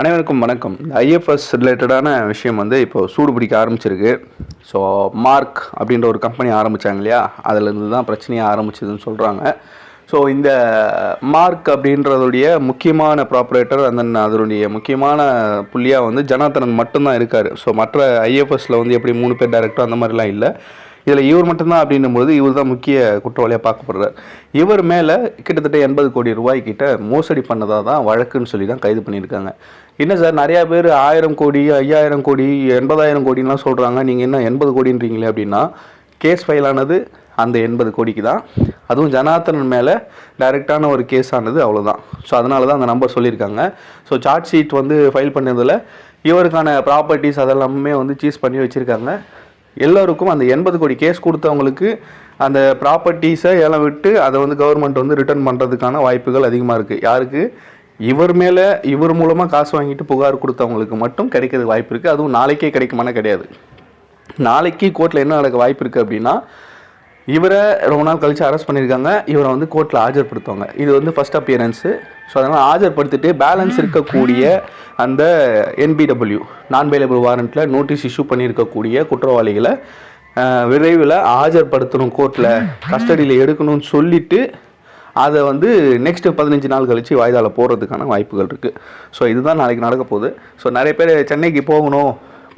அனைவருக்கும் வணக்கம். ஐஎஃப்எஸ் ரிலேட்டடான விஷயம் வந்து இப்போ சூடு பிடிக்க ஆரம்பிச்சிருக்கு. ஸோ மார்க் அப்படின்ற ஒரு கம்பெனி ஆரம்பித்தாங்க இல்லையா? அதுலேருந்து தான் பிரச்சனையாக ஆரம்பிச்சதுன்னு சொல்கிறாங்க ஸோ இந்த மார்க் அப்படின்றதுடைய முக்கியமான ப்ராப்பரேட்டர் அந்த அதனுடைய முக்கியமான புள்ளியாக வந்து ஜனார்த்தனன் மட்டும்தான் இருக்கார். ஸோ மற்ற ஐஎஃப்எஸில் வந்து எப்படி மூணு பேர் டேரக்டர் அந்த மாதிரிலாம் இல்லை. இதில் இவர் மட்டும்தான் அப்படின்னும்போது இவர் தான் முக்கிய குற்றவாளியாக பார்க்கப்படுறார். இவர் மேலே கிட்டத்தட்ட எண்பது கோடி ரூபாய்க்கிட்ட மோசடி பண்ணதாக தான் வழக்குன்னு சொல்லி தான் கைது பண்ணியிருக்காங்க. என்ன சார் நிறையா பேர் ஆயிரம் கோடி ஐயாயிரம் கோடி எண்பதாயிரம் கோடின்லாம் சொல்கிறாங்க நீங்கள் என்ன எண்பது கோடின்றீங்களே அப்படின்னா கேஸ் ஃபைல் ஆனது அந்த எண்பது கோடிக்கு தான். அதுவும் ஜனார்த்தனன் மேலே டைரெக்டான ஒரு கேஸ் ஆனது அவ்வளோதான் ஸோ அதனால தான் அந்த நம்பர் சொல்லியிருக்காங்க. ஸோ சார்ஜ் ஷீட் வந்து ஃபைல் பண்ணதில் இவருக்கான ப்ராப்பர்ட்டிஸ் அதெல்லாமே வந்து சீஸ் பண்ணி வச்சுருக்காங்க. எல்லோருக்கும் அந்த எண்பது கோடி கேஸ் கொடுத்தவங்களுக்கு அந்த ப்ராப்பர்ட்டிஸை ஏலம் விட்டு அதை வந்து கவர்மெண்ட் வந்து ரிட்டர்ன் பண்ணுறதுக்கான வாய்ப்புகள் அதிகமாக இருக்குது யாருக்கு? இவர் மேலே இவர் மூலமாக காசு வாங்கிட்டு புகார் கொடுத்தவங்களுக்கு மட்டும் கிடைக்கிறது வாய்ப்பு இருக்குது அதுவும் நாளைக்கே கிடைக்குமானா கிடையாது. நாளைக்கு கோர்ட்டில் என்ன நடக்க வாய்ப்பு இருக்குது அப்படின்னா இவரை ரொம்ப நாள் கழித்து அரெஸ்ட் பண்ணியிருக்காங்க. இவரை வந்து கோர்ட்டில் ஆஜர்படுத்துவாங்க. இது வந்து ஃபர்ஸ்ட் அப்பியரன்ஸு ஸோ அதனால் ஆஜர்படுத்திட்டு பேலன்ஸ் இருக்கக்கூடிய அந்த என்பிடபிள்யூ நான் பெயிலபிள் வாரண்ட்டில் நோட்டீஸ் இஷ்யூ பண்ணியிருக்கக்கூடிய குற்றவாளிகளை விரைவில் ஆஜர்படுத்தணும் கோர்ட்டில் கஸ்டடியில் எடுக்கணும்னு சொல்லிட்டு அதை வந்து நெக்ஸ்ட் பதினஞ்சு நாள் கழித்து வாய்தாவில் போகிறதுக்கான வாய்ப்புகள் இருக்குது ஸோ இதுதான் நாளைக்கு நடக்க போகுது. ஸோ நிறைய பேர் சென்னைக்கு போகணும்.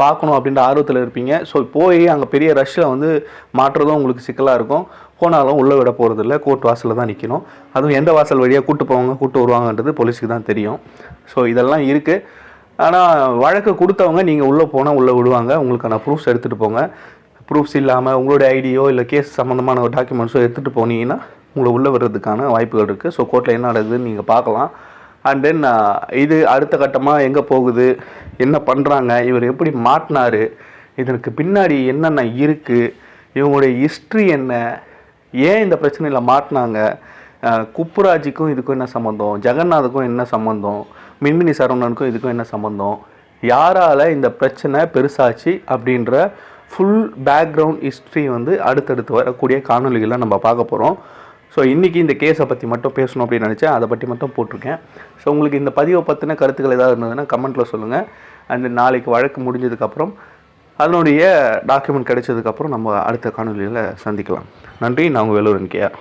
பார்க்கணும் அப்படின்ற ஆர்வத்தில் இருப்பீங்க. ஸோ போய் அங்கே பெரிய ரஷ்ஷில் வந்து மாற்றுறதும் உங்களுக்கு சிக்கலாக இருக்கும். போனாலும் உள்ளே விட போகிறதில்ல கோர்ட் வாசலில் தான் நிற்கணும் அதுவும் எந்த வாசல் வழியாக கூட்டு போவாங்க கூட்டு வருவாங்கன்றது போலீஸுக்கு தான் தெரியும். ஸோ இதெல்லாம் இருக்குது ஆனால் வழக்கு கொடுத்தவங்க நீங்கள் உள்ளே போனால் உள்ளே விடுவாங்க. உங்களுக்கான ப்ரூஃப்ஸ் எடுத்துகிட்டு போங்க. ப்ரூஃப்ஸ் இல்லாமல் உங்களுடைய ஐடியோ இல்லை கேஸ் சம்மந்தமான ஒரு டாக்குமெண்ட்ஸோ எடுத்துகிட்டு போனீங்கன்னா உங்களை உள்ளே வர்றதுக்கான வாய்ப்புகள் இருக்குது ஸோ கோர்ட்டில் என்ன நடக்குதுன்னு நீங்கள் பார்க்கலாம். அண்ட் தென் uh, இது அடுத்த கட்டமாக எங்கே போகுது? என்ன பண்ணுறாங்க இவர் எப்படி மாட்டினார்? இதற்கு பின்னாடி என்னென்ன இருக்குது இவங்களுடைய ஹிஸ்ட்ரி என்ன? ஏன் இந்த பிரச்சனையில் மாட்டினாங்க? குப்புராஜிக்கும் இதுக்கும் என்ன சம்மந்தம் ஜெகநாதுக்கும் என்ன சம்மந்தம் மின்மினி சரவணனுக்கும் இதுக்கும் என்ன சம்மந்தம் யாரால் இந்த பிரச்சனை பெருசாச்சு அப்படின்ற ஃபுல் பேக்ரவுண்ட் ஹிஸ்ட்ரி வந்து அடுத்தடுத்து வரக்கூடிய காணொலிகளை நம்ம பார்க்க போகிறோம் ஸோ இன்றைக்கி இந்த கேஸை பற்றி மட்டும் பேசணும் அப்படின்னு நினச்சேன். அதை பற்றி மட்டும் போட்டிருக்கேன். ஸோ உங்களுக்கு இந்த பதிவை பற்றின கருத்துக்கள் ஏதாவது இருந்ததுன்னா கமெண்ட்டில் சொல்லுங்கள் அண்ட் நாளைக்கு வழக்கு முடிஞ்சதுக்கப்புறம் அதனுடைய டாக்குமெண்ட் கிடைச்சதுக்கப்புறம் நம்ம அடுத்த காணொலியில் சந்திக்கலாம். நன்றி. நான் உங்கள் வேலூரன் கேஆர்